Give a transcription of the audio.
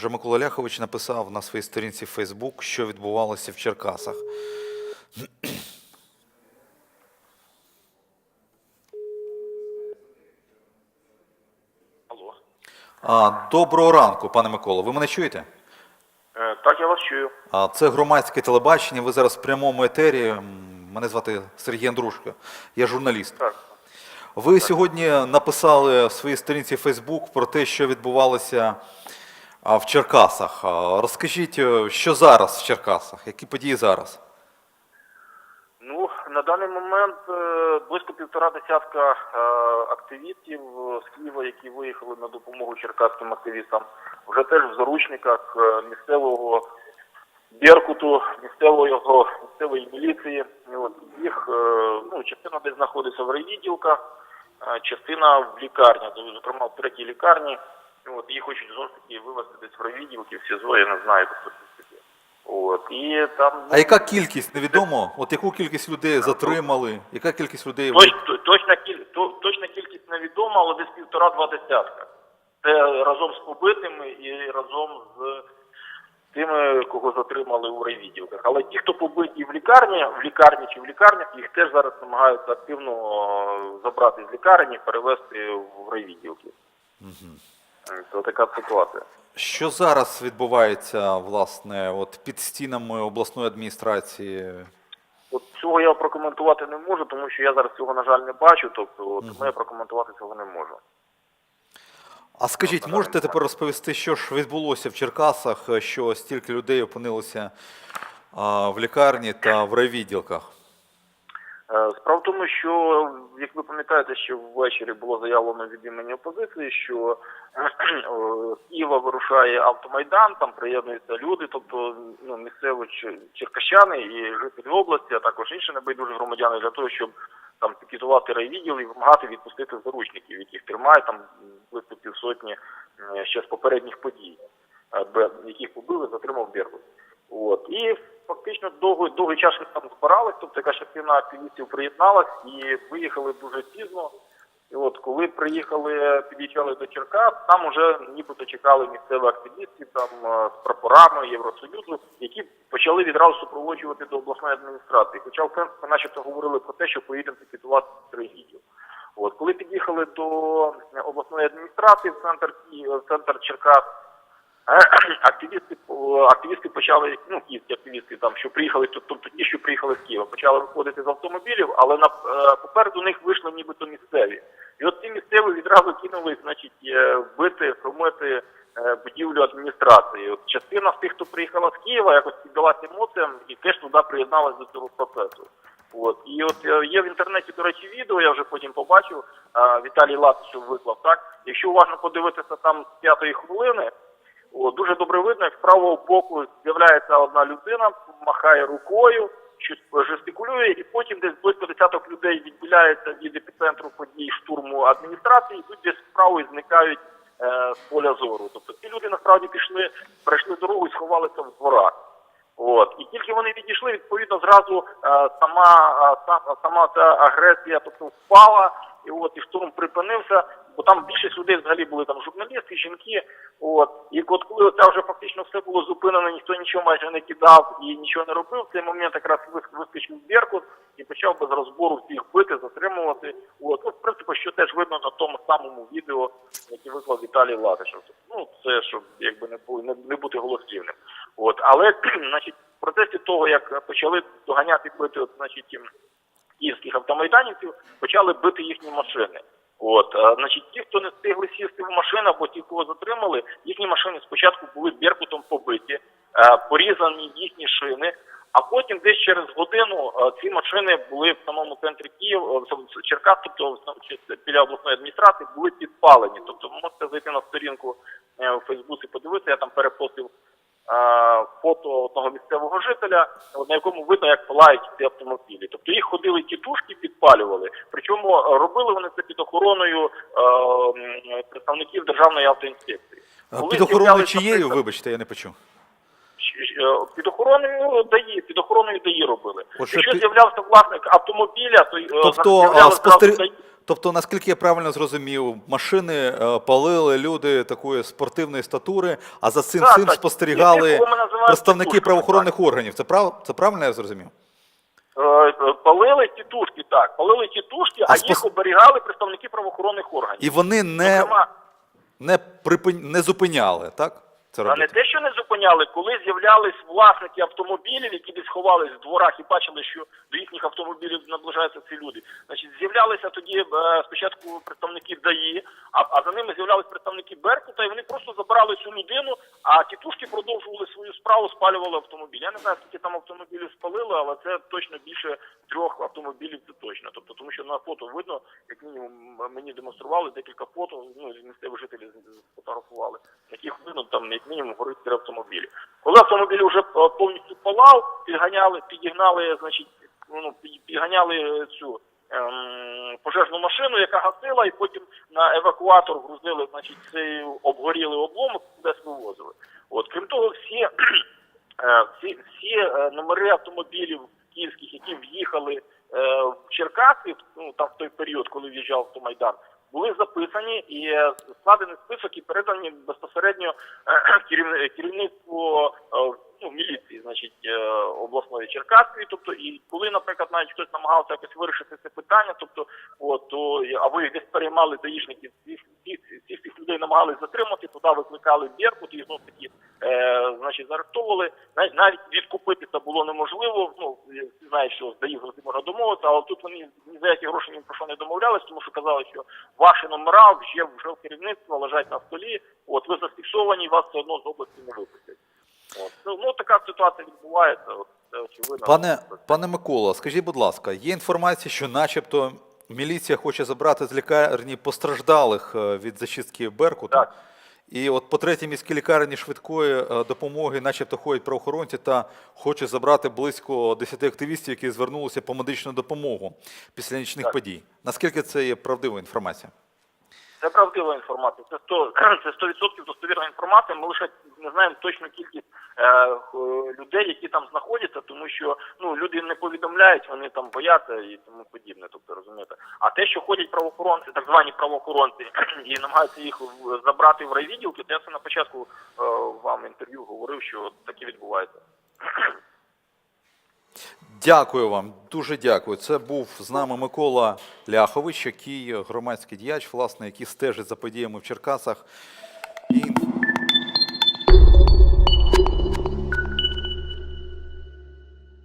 Отже, Микола Ляхович написав на своїй сторінці Фейсбук, що відбувалося в Черкасах. Алло. А, доброго ранку, пане Микола. Ви мене чуєте? Е, так, я вас чую. А, це громадське телебачення. Ви зараз в прямому етері. Мене звати Сергій Андрушко. Я журналіст. Так. Ви сьогодні написали в своїй сторінці Фейсбук про те, що відбувалося в Черкасах. Розкажіть, е, що зараз в Черкасах? Які події зараз? Ну, на даний момент е, близько півтора десятка е, активістів з Києва, які виїхали на допомогу черкаським активістам, вже теж в заручниках місцевого Беркуту, місцевого місцевої міліції. От їх ну, частина десь знаходиться в райвідділках, частина в лікарні, зокрема в третій лікарні. От їх хочуть знову таки вивезти десь в райвідділки, в СІЗО, я не знаю, тобто таке. От і там ну, А яка кількість невідомо? От яку кількість людей затримали? Яка кількість людей Точ, то- точна, кіль, то, точна кількість невідома, але десь півтора-два десятка. Це разом з побитими і разом з тими, кого затримали у райвідділках. Але ті, хто побиті в лікарні, в лікарні чи в лікарнях, їх теж зараз намагаються активно е, забрати з лікарні, перевезти в райвідділки. Це така ситуація. Що зараз відбувається, власне, от під стінами обласної адміністрації? От цього я прокоментувати не можу, тому що я зараз цього, на жаль, не бачу, тобто тому я прокоментувати цього не можу. А скажіть, можете тепер розповісти, що ж відбулося в Черкасах, що стільки людей опинилося а, в лікарні та в райвідділках? Е, Справа в тому, що як ви пам'ятаєте, що ввечері було заявлено від імені опозиції, що е, з Києва вирушає автомайдан, там приєднуються люди, тобто ну, місцеві черкащани і жителі області, а також інші небайдужі громадяни для того, щоб там пікетувати райвідділ і вимагати відпустити заручників, яких тримають там близько півсотні е, ще з попередніх подій, е, яких побили, затримав Беркут. От і фактично довгий довгий час там збирались, тобто яка частина активістів приєдналась і виїхали дуже пізно. І от коли приїхали, під'їжджали до Черкас, там уже нібито чекали місцеві активісти там е, з прапорами Євросоюзу, які почали відразу супроводжувати до обласної адміністрації. Хоча в принципі начебто говорили про те, що поїдемо пікетувати трагедію. От коли під'їхали до обласної адміністрації в центр в центр Черкас. Активісти активісти почали, ну київські активісти там, що приїхали, тобто ті, що приїхали з Києва, почали виходити з автомобілів, але на е, попереду них вийшли нібито місцеві. І от ці місцеві відразу кинули, значить, е, бити, громити е, будівлю адміністрації. От частина з тих, хто приїхала з Києва, якось піддалася емоціям і теж туди приєдналась до цього процесу. От і от є в інтернеті, до речі, відео, я вже потім побачив. Віталій Латишев виклав так. Якщо уважно подивитися там з п'ятої хвилини. О, дуже добре видно, як з правого боку з'являється одна людина, махає рукою, щось жестикулює, і потім десь близько десяток людей відділяється від епіцентру подій штурму адміністрації, тут десь справа і зникають е, з поля зору. Тобто ці люди насправді пішли, перейшли дорогу і сховалися в дворах. От і тільки вони відійшли, відповідно, зразу е, сама е, сам- сама ця агресія, тобто впала, і от і штурм припинився, бо там більшість людей взагалі були там журналісти, жінки. От і от коли це вже фактично все було зупинено, ніхто нічого майже не кидав і нічого не робив. В цей момент якраз вис- вискочив Беркут і почав без розбору всіх бити, затримувати. От ну, в принципі, що теж видно на тому самому відео, яке виклав Віталій Латишев. Ну це щоб якби не бу- не, не бути голослівним. От але значить, в процесі того, як почали доганяти бити, от, значить. Київських автомайданівців почали бити їхні машини. От, а, значить, ті, хто не встигли сісти в машину, або ті, кого затримали, їхні машини спочатку були беркутом побиті, е, порізані їхні шини. А потім десь через годину е, ці машини були в самому центрі Києва, в Черкас, тобто в біля обласної адміністрації, були підпалені. Тобто можете зайти на сторінку е, у Фейсбуці, подивитися, я там перепостив е, фото одного місцевого жителя, на якому видно, як палають ці автомобілі. Тобто їх ходили тітушки, підпалювали. Причому е, робили вони це під охороною е, представників державної автоінспекції. Коли Під охороною чиєю, вибачте, я не почув. Е, Під охороною ДАІ, під охороною ДАІ робили. Якщо з'являвся власник автомобіля, то е, Тобто а, з'являлося спостер... ДАІ. Тобто, наскільки я правильно зрозумів, машини е, палили люди такої спортивної статури, а за цим так. спостерігали представники правоохоронних органів. Це прав... це правильно я зрозумів? Е, е, Палили тітушки, так, палили тітушки, А а, їх оберігали представники правоохоронних органів. І вони не, Зокрема, не, припин... не зупиняли, так? Це А не те, що не зупиняли, коли з'являлись власники автомобілів, які десь ховались в дворах і бачили, що до їхніх автомобілів наближаються ці люди. Значить, з'являлися тоді е, спочатку представники ДАІ, а, а за ними з'являлись представники Беркута, і вони просто забирали цю людину, а тітушки продовжували свою справу, спалювали автомобіль. Я не знаю, скільки там автомобілів спалили, але це точно більше трьох автомобілів, це точно. Тобто, тому що на фото видно, як мінімум мені демонстрували декілька фото, ну місцеві жителі сфотографували, на яких видно там як мінімум горить три автомобілі. Коли автомобіль вже е, повністю палав, підганяли, підігнали, значить, ну підганяли цю. ем, Пожежну машину, яка гасила, і потім на евакуатор грузили, значить, цей обгорілий обломок, кудись вивозили. От крім того, всі е, всі, всі е, номери автомобілів київських, які в'їхали в Черкаси, ну там в той період, коли в'їжджав автомайдан, були записані і складений список і передані безпосередньо е, керівни- керівництву е, ну, міліції, значить, е, обласної Черкаської. Тобто, і коли, наприклад, навіть хтось намагався якось вирішити це питання, тобто, от, то, або їх десь переймали даїшники, всіх, всіх, цих людей намагались затримати, туди викликали Беркут, і знов таки е, значить, заарештовували. Навіть, навіть відкупитися було неможливо. Ну, всі знають, що ДАІ завжди можна домовитися, але тут вони ні за які гроші ні про що не домовлялись, тому що казали, що ваші номера вже, вже в керівництво лежать на столі, от ви зафіксовані, вас все одно з області не випустять. От. Ну, ну, така ситуація відбувається, от, це очевидно. Пане, пане Микола, скажіть, будь ласка, є інформація, що начебто міліція хоче забрати з лікарні постраждалих е, від зачистки Беркута. Так. І от по третій міській лікарні швидкої е, допомоги, начебто, ходять правоохоронці та хочуть забрати близько 10 активістів, які звернулися по медичну допомогу після нічних Так. подій. Наскільки це є правдива інформація? Це правдива інформація. Це 100%, це 100% достовірна інформація. Ми лише не знаємо точну кількість е, людей, які там знаходяться, тому що ну люди не повідомляють, вони там бояться і тому подібне. Тобто розумієте. А те, що ходять правоохоронці, так звані правоохоронці, і намагаються їх забрати в райвідділки, то я це на початку е, вам інтерв'ю говорив, що таке відбувається. Дякую вам, дуже дякую. Це був з нами Микола Ляхович, який громадський діяч, власне, який стежить за подіями в Черкасах.